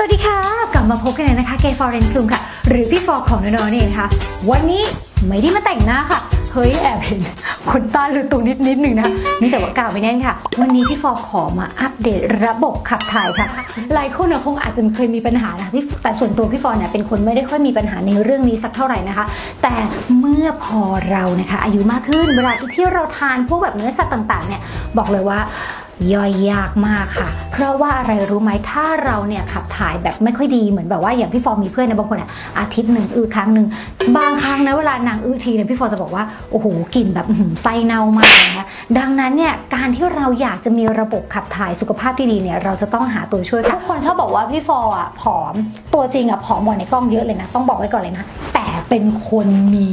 สวัสดีค่ะ กลับมาพบกันเลยนะคะเกย์ฟอร์เรนซ์ลุงค่ะ หรือพี่ฟอร์ของน้องๆนี่นะคะ วันนี้ไม่ได้มาแต่งหน้าค่ะ เฮ้ย แอบเห็นขนตาหรือตรงนิดนิดหนึ่งนะเนื่องจากว่ากาวไปแน่นค่ะ วันนี้พี่ฟอร์ขอมาอัปเดตระบบขับถ่ายค่ะ หลายคนเนี่ยคงอาจจะเคยมีปัญหานะพี่แต่ส่วนตัวพี่ฟอร์เนี่ยเป็นคนไม่ได้ค่อยมีปัญหาในเรื่องนี้สักเท่าไหร่นะคะ แต่เมื่อพอเรานะคะ อายุมากขึ้นเวลาที่เราทานพวกแบบเนื้อสัตว์ต่างๆเนี่ยบอกเลยว่า ย่อยยากมากค่ะ เพราะว่าอะไรรู้ไหมถ้าเราเนี่ยขับถ่ายแบบไม่ค่อยดีเหมือนแบบว่าอย่างพี่ฟอร์มีเพื่อนนะบางคนอะอาทิตย์หนึ่งอือครั้งหนึ่งบางครั้งนะเวลานางอือทีเนี่ยพี่ฟอร์จะบอกว่าโอ้โหกลิ่นแบบไส้เน่ามากนะคะดังนั้นเนี่ยการที่เราอยากจะมีระบบขับถ่ายสุขภาพที่ดีเนี่ยเราจะต้องหาตัวช่วยค่ะทุกคนชอบบอกว่าพี่ฟอร์อะผอมตัวจริงอะผอมกว่าในกล้องเยอะเลยนะ ต้องบอกไว้ก่อนเลยนะแต่เป็นคนมี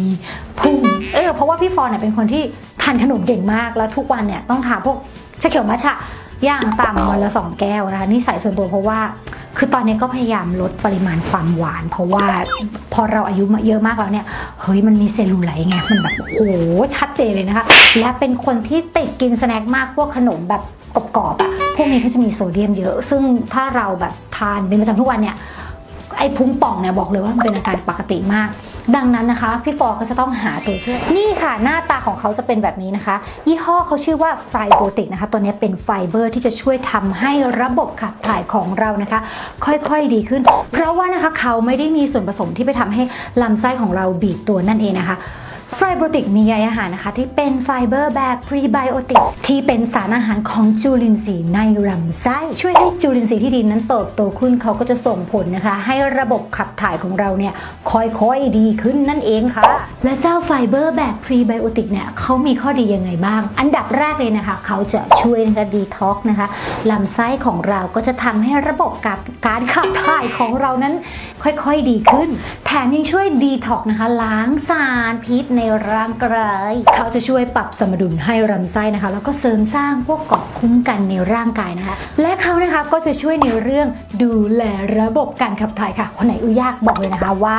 พุงเออเพราะว่าพี่ฟอร์เนี่ยเป็นคนที่ทานขนมเก่งมากแล้วทุกวันเนี่ยต้องทานพวก เขียวมัทฉะย่างต่ำวันละสองแก้วนะคะนี่ใส่ส่วนตัวเพราะว่า คือตอนนี้ก็พยายามลดปริมาณความหวาน เพราะว่าพอเราอายุมาเยอะมากแล้วเนี่ยเฮ้ยมันมีเซลลูไลท์ไงมันแบบโอ้โหชัดเจนเลยนะคะ และเป็นคนที่ติดกินสแน็คมากพวกขนมแบบกรอบๆอะพวกนี้เขาจะมีโซเดียมเยอะ ซึ่งถ้าเราแบบทานเป็นประจำทุกวันเนี่ยไอ้พุงป่องเนี่ยบอกเลยว่ามันเป็นอาการปกติมาก ดังนั้นนะคะพี่ฟอร์ก็จะต้องหาตัวช่วยนี่ค่ะหน้าตาของเขาจะเป็นแบบนี้นะคะ ยี่ห้อเขาชื่อว่าไฟโบติกนะคะ ตัวนี้เป็นไฟเบอร์ที่จะช่วยทำให้ระบบขับถ่ายของเรานะคะ ค่อยๆดีขึ้น เพราะว่านะคะเขาไม่ได้มีส่วนผสมที่ไปทำให้ลำไส้ของเราบีบตัวนั่นเองนะคะ ไฟโบติกมีใยอาหารนะคะ ที่เป็นไฟเบอร์แบบพรีไบโอติกที่เป็นสารอาหารของจุลินทรีย์ในลำไส้ ช่วยให้จุลินทรีย์ที่ดีนั้นเติบโตขึ้นเขาก็จะส่งผลนะคะ ให้ระบบขับถ่ายของเราเนี่ยค่อยๆดีขึ้นนั่นเองค่ะ และเจ้าไฟเบอร์แบบพรีไบโอติกเนี่ยเขามีข้อดียังไงบ้าง อันดับแรกเลยนะคะ เขาจะช่วยนะคะดีท็อกนะคะลำไส้ของเราก็จะทำให้ระบบกับการขับถ่ายของเรานั้นค่อยๆดีขึ้น แถมยังช่วยดีท็อกนะคะ ล้างสารพิษในร่างกายเขาจะช่วยปรับสมดุลให้ลำไส้นะคะ แล้วก็เสริมสร้างพวกเกราะคุ้มกันในร่างกายนะคะ และเขานะคะก็จะช่วยในเรื่องดูแลระบบการขับถ่ายค่ะ คนไหนอุยยากบอกเลยนะคะว่า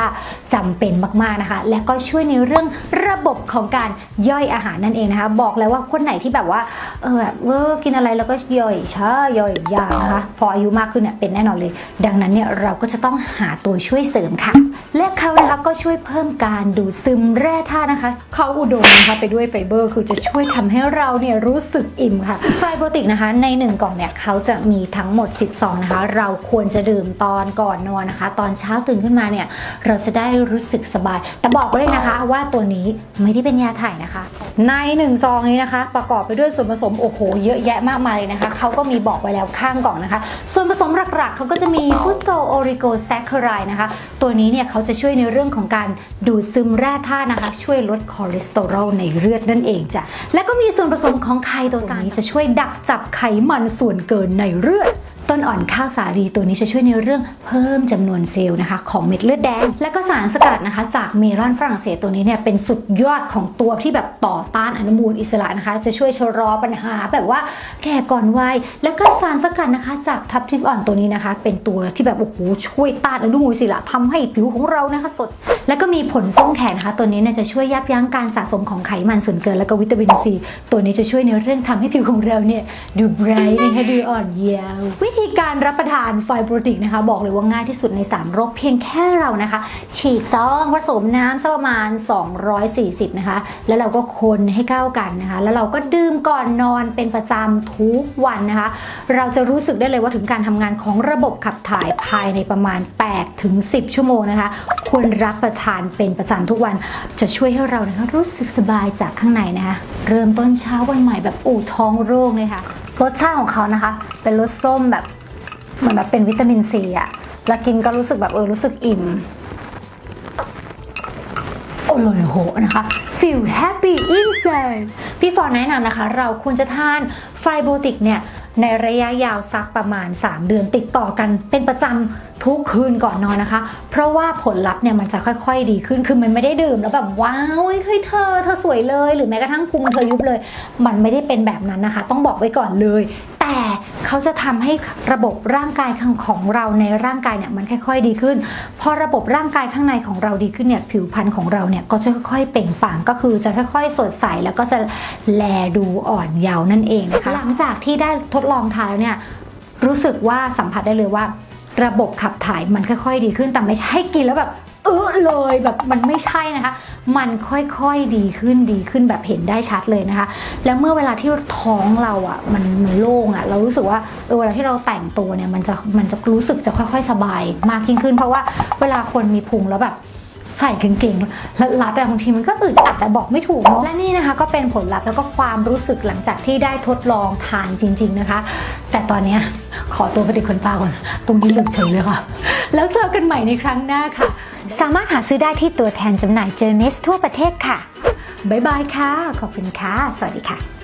จำเป็นมากๆนะคะ และก็ช่วยในเรื่องระบบของการย่อยอาหารนั่นเองนะคะ บอกเลยว่าคนไหนที่แบบว่าเออแบบเออกินอะไรแล้วก็ย่อยช้าย่อยยากนะคะพออายุมากขึ้นเนี่ยเป็นแน่นอนเลย ดังนั้นเนี่ยเราก็จะต้องหาตัวช่วยเสริมค่ะ และเขานะคะก็ช่วยเพิ่มการดูดซึมแร่ธาตุนะคะเขาอุดมนะคะไปด้วยไฟเบอร์ คือจะช่วยทำให้เราเนี่ยรู้สึกอิ่มค่ะไฟโปรติกนะคะใน 1 กล่องเนี่ยเขาจะมีทั้งหมด10ซองนะคะ เราควรจะดื่มตอนก่อนนอนนะคะ ตอนเช้าตื่นขึ้นมาเนี่ยเราจะได้รู้สึกสบาย แต่บอกเลยนะคะว่าตัวนี้ไม่ได้เป็นยาถ่ายนะคะ ใน1ซองนี้นะคะ ประกอบไปด้วยส่วนผสมโอ้โหเยอะแยะมากมายเลยนะคะเขาก็มีบอกไว้แล้วข้างกล่องนะคะ ส่วนผสมหลักๆเขาก็จะมีฟุตโตโอริโกแซคคารายนะคะ ตัวนี้เนี่ยเขาจะช่วยในเรื่องของการดูดซึมแร่ธาตุนะคะ ช่วยลดคอเลสเตอรอลในเลือดนั่นเองจ้ะและก็มีส่วนผสมของไคโตซานจะช่วยดักจับไขมันส่วนเกินในเลือด ต้นอ่อนข้าวสาลีตัวนี้จะช่วยในเรื่องเพิ่มจำนวนเซลล์นะคะของเม็ดเลือดแดง และก็สารสกัดนะคะ จากเมลอนฝรั่งเศสตัวนี้เนี่ยเป็นสุดยอดของตัวที่แบบต่อต้านอนุมูลอิสระนะคะ จะช่วยชะลอปัญหาแบบว่าแก่ก่อนวัยแล้วก็สารสกัดนะคะ จากทับทิมอ่อนตัวนี้นะคะ เป็นตัวที่แบบโอ้โหช่วยต้านอนุมูลอิสระทำให้ผิวของเรานะคะสด แล้วก็มีผลส้มแขนนะคะ ตัวนี้เนี่ยจะช่วยยับยั้งการสะสมของไขมันส่วนเกิน แล้วก็วิตามินซีตัวนี้จะช่วยในเรื่องทำให้ผิวของเราเนี่ยดูไบรท์นะคะดูอ่อนเยาว์ธีการรับประทานไฟโปรติกนะคะ บอกเลยว่าง่ายที่สุดใน 3 โรคเพียงแค่เรานะคะ ฉีกซองผสมน้ำสักประมาณ 240 นะคะ แล้วเราก็คนให้เข้ากันนะคะ แล้วเราก็ดื่มก่อนนอนเป็นประจำทุกวันนะคะ เราจะรู้สึกได้เลยว่าถึงการทำงานของระบบขับถ่ายภายในประมาณ 8 ถึง 10 ชั่วโมงนะคะ ควรรับประทานเป็นประจำทุกวัน จะช่วยให้เรานะคะรู้สึกสบายจากข้างในนะคะ เริ่มต้นเช้าวันใหม่แบบอู่ท้องโล่งเลยค่ะ รสชาติของเขานะคะ เป็นรสส้มแบบเหมือนแบบเป็นวิตามินซีอะแล้วกินก็รู้สึกแบบเออรู้สึกอิ่มโอ้เลยโหนะคะ feel happy inside พี่ฟอนแนะนำนะคะ เราควรจะทานไฟโบติกเนี่ย ในระยะยาวสักประมาณ 3 เดือนติดต่อกัน เป็นประจำทุกคืนก่อนนอนนะคะ เพราะว่าผลลัพธ์เนี่ยมันจะค่อยๆ ดีขึ้นคือมันไม่ได้ดื่มแล้วแบบว้าวเฮ้ยเธอเธอสวยเลย หรือแม้กระทั่งพุงเธอยุบเลย มันไม่ได้เป็นแบบนั้นนะคะ ต้องบอกไว้ก่อนเลย แต่เขาจะทำให้ระบบร่างกายของของเราในร่างกายเนี่ยมันค่อยๆดีขึ้น พอระบบร่างกายข้างในของเราดีขึ้นเนี่ยผิวพรรณของเราเนี่ยก็จะค่อยๆเปล่งปลั่งก็คือจะค่อย ๆ สดใสแล้วก็จะแลดูอ่อนเยาว์นั่นเองนะคะหลังจากที่ได้ทดลองทานแล้วเนี่ยรู้สึกว่าสัมผัสได้เลยว่า ระบบขับถ่ายมันค่อย ๆ ดีขึ้นแต่ไม่ใช่กินแล้วแบบ เออเลยแบบมันไม่ใช่นะคะ มันค่อยๆดีขึ้นดีขึ้นแบบเห็นได้ชัดเลยนะคะ แล้วเมื่อเวลาที่ท้องเราอะ่ะมันมันโล่งอะ่ะเรารู้สึกว่าเออเวลาที่เราแต่งตัวเนี่ยมันจะมันจะรู้สึกจะค่อย ๆ สบายมากยิ่งขึ้น เพราะว่าเวลาคนมีพุงแล้วแบบ ใส่กางเกงรัดแต่บางทีมันก็อึดอัดแต่บอกไม่ถูกเนาะและนี่นะคะก็เป็นผลลัพธ์แล้วก็ความรู้สึกหลังจากที่ได้ทดลองทานจริง ๆนะคะ แต่ตอนนี้ขอตัวไปติดขนตาก่อน ตรงนี้หลุดเฉยเลยค่ะ แล้วเจอกันใหม่ในครั้งหน้าค่ะ สามารถหาซื้อได้ที่ตัวแทนจำหน่ายเจอเนสทั่วประเทศค่ะบ๊ายบายค่ะ ขอบคุณค่ะ สวัสดีค่ะ